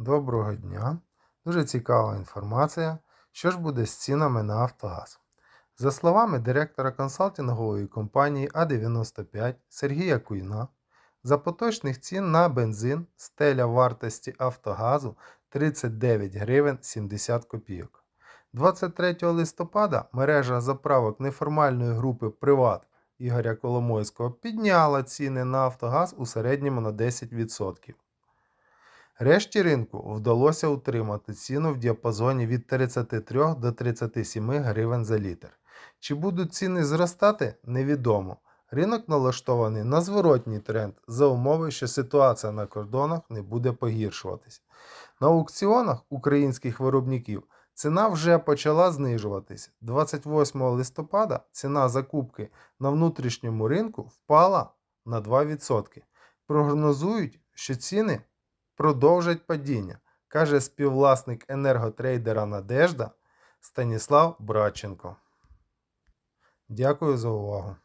Доброго дня. Дуже цікава інформація. Що ж буде з цінами на Автогаз? За словами директора консалтингової компанії А95 Сергія Куйна, за поточних цін на бензин стеля вартості Автогазу 39 гривень 70 копійок. 23 листопада мережа заправок неформальної групи Приват Ігоря Коломойського підняла ціни на Автогаз у середньому на 10%. Решті ринку вдалося утримати ціну в діапазоні від 33 до 37 гривень за літр. Чи будуть ціни зростати, невідомо. Ринок налаштований на зворотній тренд за умови, що ситуація на кордонах не буде погіршуватись. На аукціонах українських виробників ціна вже почала знижуватись. 28 листопада ціна закупки на внутрішньому ринку впала на 2%. Прогнозують, що ціни продовжать падіння, каже співвласник енерготрейдера Надежда Станіслав Браченко. Дякую за увагу.